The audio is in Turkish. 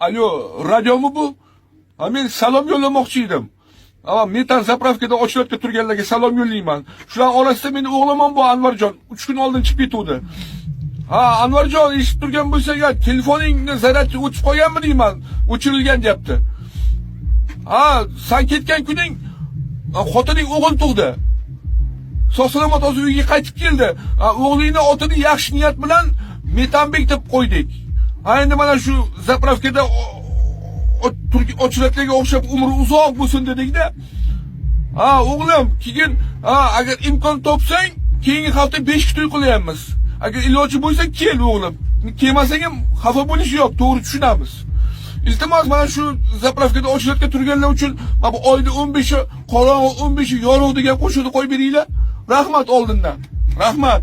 Alo, radyo mu bu? Ha, men salom yo'llamoqchi edim. Ama metan zapravkada ochilib turganlarga salom yo'llayman. Shular orasida meni o'g'lim ham bor Anvarjon. 3 kun oldin chiqib ketuvdi. Ha, Anvarjon eshitib turgan bo'lsang, telefoningni zaryadchi o'chib qolganmi deyman. O'chirilgan deyapti. Ha, sen ketgan kuning xotining o'g'il tug'di. Sog' salomat hozir uyga qaytib keldi. O'g'lingni otini yaxshi niyat bilan Metanbek deb qo'ydik. Ha, endi mana shu zapravkada o- o- turk ochilaklarga o'xshab umri uzoq bo'lsin dedikda. Ha, o'g'lim, keyin ha, agar imkon topsang, keyingi hafta 5 to'y qilyapmiz. Agar iloji bo'lsa kel o'g'lim. Kelmasang ham xafa bo'lish yo'q, to'g'ri tushunamiz. Iltimos mana shu zapravkada ochilayotgan turganlar uchun mana bu oyda 15 qorong'i 15 yorug' degan qo'shiqni qo'yib beringlar. Rahmat oldindan. Rahmat.